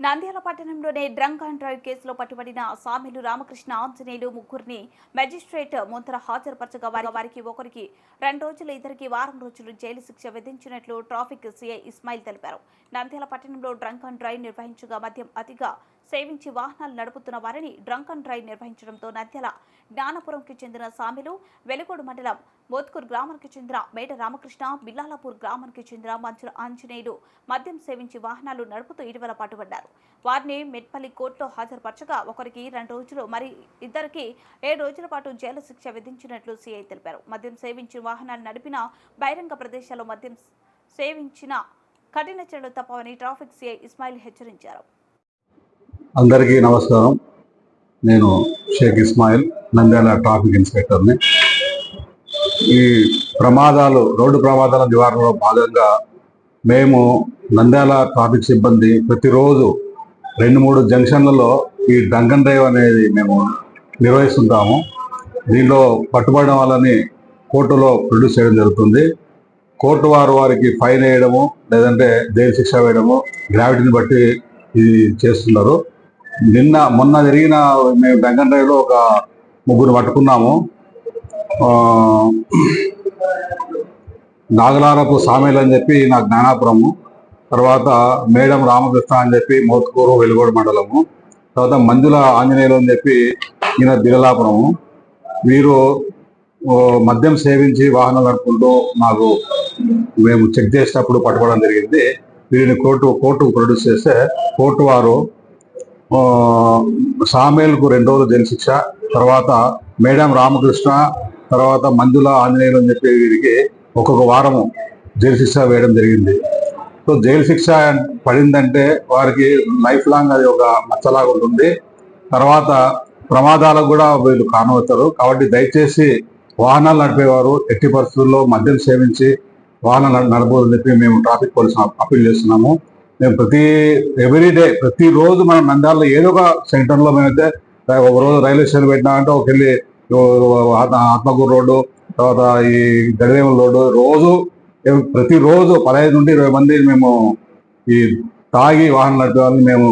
నంద్యాల పట్టణంలోనే drunk and drive కేసులో పట్టుబడిన సామిలు రామకృష్ణ ఆంజనేయులు ముగ్గురిని మెజిస్ట్రేట్ ముందర హాజరుపరచగా వారి వారికి ఒకరికి రెండు రోజులు ఇద్దరికి వారం రోజులు జైలు శిక్ష విధించినట్లు ట్రాఫిక్ సీఐ ఇస్మాయిల్ తెలిపారు. నంద్యాల పట్టణంలో డ్రంక్ అండ్ డ్రైవ్ నిర్వహించగా మద్యం అతిగా సేవించి వాహనాలు నడుపుతున్న వారిని డ్రంక్ అండ్ డ్రైవ్ నిర్వహించడంతో నంద్యాల జ్ఞానపురంకి చెందిన సామిలు వెలుగోడు మండలం మోత్కూర్ గ్రామానికి చెందిన మేట రామకృష్ణ బిల్లాలపూర్ గ్రామానికి చెందిన మంచుల ఆంజనేయులు మద్యం సేవించి వాహనాలు నడుపుతూ ఇటీవల పట్టుబడ్డారు వారిని మెట్పల్లి కోర్టులో హాజరుపరచగా ఒకరికి రెండు రోజులు మరి ఇద్దరికి ఏడు రోజుల పాటు జైలు శిక్ష విధించినట్లు సీఐ తెలిపారు. మద్యం సేవించి వాహనాలు నడిపిన బహిరంగ ప్రదేశాల్లో మద్యం సేవించిన కఠిన చర్యలు తప్పవని ట్రాఫిక్ సీఐ ఇస్మాయిల్ హెచ్చరించారు. అందరికీ నమస్కారం. నేను షేక్ ఇస్మాయిల్ నంద్యాల ట్రాఫిక్ ఇన్స్పెక్టర్ని. ఈ ప్రమాదాలు రోడ్డు ప్రమాదాల నివారణలో భాగంగా మేము నంద్యాల ట్రాఫిక్ సిబ్బంది ప్రతిరోజు రెండు మూడు జంక్షన్లలో ఈ డంకన్ డ్రైవ్ అనేది మేము నిర్వహిస్తుంటాము. దీనిలో పట్టుబడడం వల్లని కోర్టులో ప్రొడ్యూస్ చేయడం జరుగుతుంది. కోర్టు వారు వారికి ఫైన్ వేయడము లేదంటే జైలు శిక్ష వేయడము గ్రావిటీని బట్టి ఇది చేస్తున్నారు. నిన్న మొన్న జరిగిన మేము బెంగన్ డ్రైవ్లో ఒక ముగ్గురు పట్టుకున్నాము. నాగలారపు సామేలు అని చెప్పి నా జ్ఞానాపురము తర్వాత మేడం రామకృష్ణ అని చెప్పి మోత్కూరు వెలుగోడు మండలము తర్వాత మంజుల ఆంజనేయులు అని చెప్పి ఈయన బిరలాపురము. వీరు మద్యం సేవించి వాహనాలు నడుపుకుంటూ మాకు మేము చెక్ చేసినప్పుడు పట్టుకోవడం జరిగింది. వీరిని కోర్టు కోర్టుకు ప్రొడ్యూస్ చేస్తే కోర్టు వారు సామేల్కు రెండు రోజులు జైలు శిక్ష తర్వాత మేడం రామకృష్ణ తర్వాత మంజుల ఆంజనేయులు అని చెప్పి వీరికి ఒక్కొక్క వారము జైలు శిక్ష వేయడం జరిగింది. సో జైలు శిక్ష పడిందంటే వారికి లైఫ్ లాంగ్ అది ఒక మచ్చలాగా ఉంటుంది. తర్వాత ప్రమాదాలకు కూడా వీళ్ళు కానవుతారు కాబట్టి దయచేసి వాహనాలు నడిపేవారు ఎట్టి పరిస్థితుల్లో మద్యం సేవించి వాహనాలు నడపదని చెప్పి మేము ట్రాఫిక్ పోలీసులు అప్పీల్ చేస్తున్నాము. మేము ప్రతి ఎవ్రీడే ప్రతిరోజు మనం నంద్యాలలో ఏదో ఒక సెంటర్లో మేమైతే ఒక రోజు రైల్వే స్టేషన్ పెట్టినామంటే ఒక వెళ్ళి ఆత్మకూరు రోడ్డు తర్వాత ఈ గడివేముల రోడ్డు రోజు ప్రతిరోజు పదహైదు నుండి ఇరవై మంది మేము ఈ తాగి వాహనం నడిపే వాళ్ళని మేము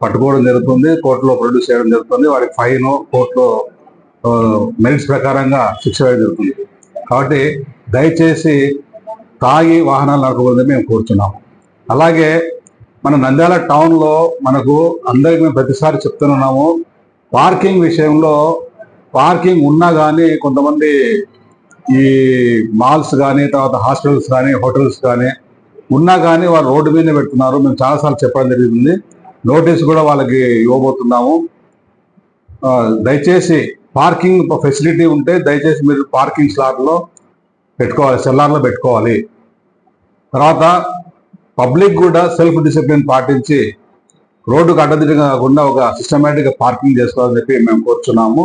పట్టుకోవడం జరుగుతుంది కోర్టులో ప్రొడ్యూస్ చేయడం జరుగుతుంది వారికి ఫైన్ కోర్టులో మెరిట్స్ ప్రకారంగా శిక్ష వేయడం జరుగుతుంది. కాబట్టి దయచేసి తాగి వాహనాలు నడపకూడదని మేము కోరుతున్నాము అలాగే మన నంద్యాల టౌన్లో మనకు అందరికి మేము ప్రతిసారి చెప్తున్నాము పార్కింగ్ విషయంలో పార్కింగ్ ఉన్నా కానీ కొంతమంది ఈ మాల్స్ కానీ తర్వాత హాస్టల్స్ కానీ హోటల్స్ కానీ ఉన్నా కానీ వారు రోడ్డు మీదనే పెడుతున్నారు. మేము చాలాసార్లు చెప్పడం జరుగుతుంది నోటీస్ కూడా వాళ్ళకి ఇవ్వబోతున్నాము. దయచేసి పార్కింగ్ ఫెసిలిటీ ఉంటే దయచేసి మీరు పార్కింగ్ స్లాట్లో పెట్టుకోవాలి సెల్లార్లో పెట్టుకోవాలి. తర్వాత పబ్లిక్ కూడా సెల్ఫ్ డిసిప్లిన్ పాటించి రోడ్డుకు అడ్డదిడ్డంగా కాకుండా ఒక సిస్టమేటిక్గా పార్కింగ్ చేసుకోవాలని చెప్పి మేము కోరుచున్నాము.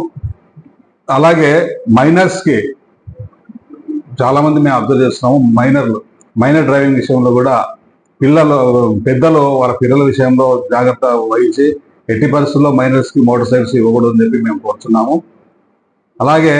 అలాగే మైనర్స్కి చాలామంది మేము అబ్జర్వ్ చేస్తున్నాము. మైనర్లు మైనర్ డ్రైవింగ్ విషయంలో కూడా పిల్లలు పెద్దలు వాళ్ళ పిల్లల విషయంలో జాగ్రత్త వహించి ఎట్టి పరిస్థితుల్లో మైనర్స్కి మోటార్ సైకిల్స్ ఇవ్వకూడదని చెప్పి మేము కోరుతున్నాము అలాగే